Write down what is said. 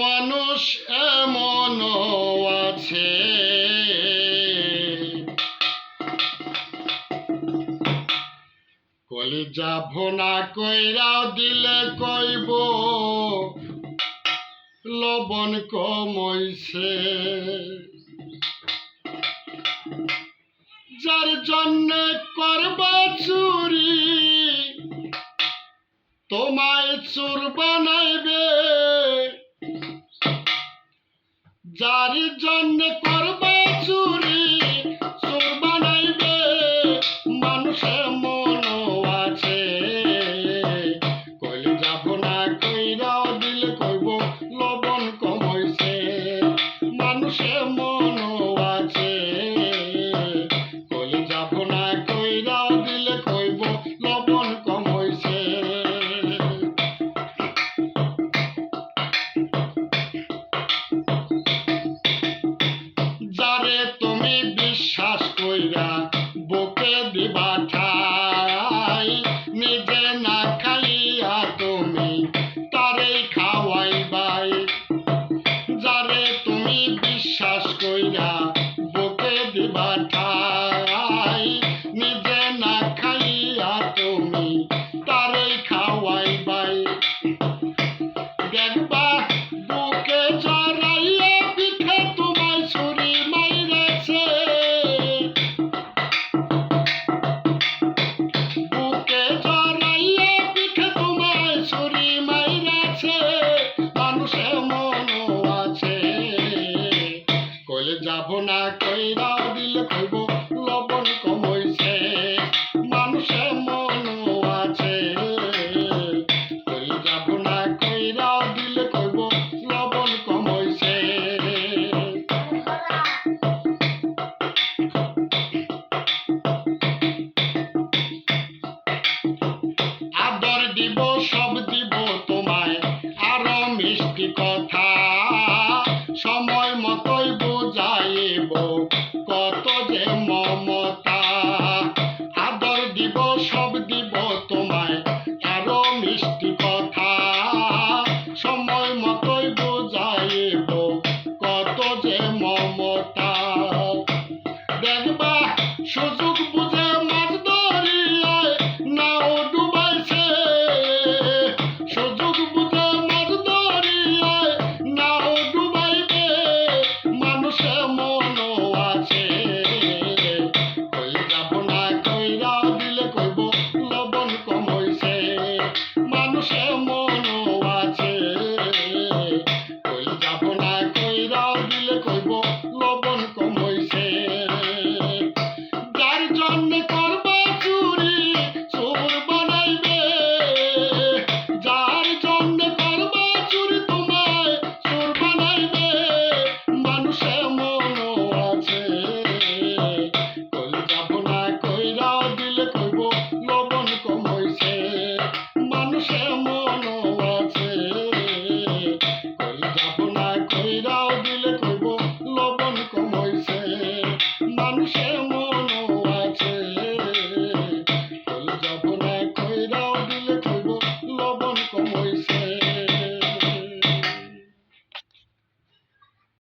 মানুষ এমন আছে। কলে যাব না কইরা দিলে কইব লবণ কমইছে। তোমার জন্য করব চুরি। তোমায় চুর বানাইবে। যার জন্য করব চুরি তুমি বিশ্বাস ভাবনা কইরা দিল কইব, লবণ কমইছে, মানুষে মন আছে। কই ভাবনা কইরা দিল কইব, লবণ কমইছে। আদর দিব போட்டா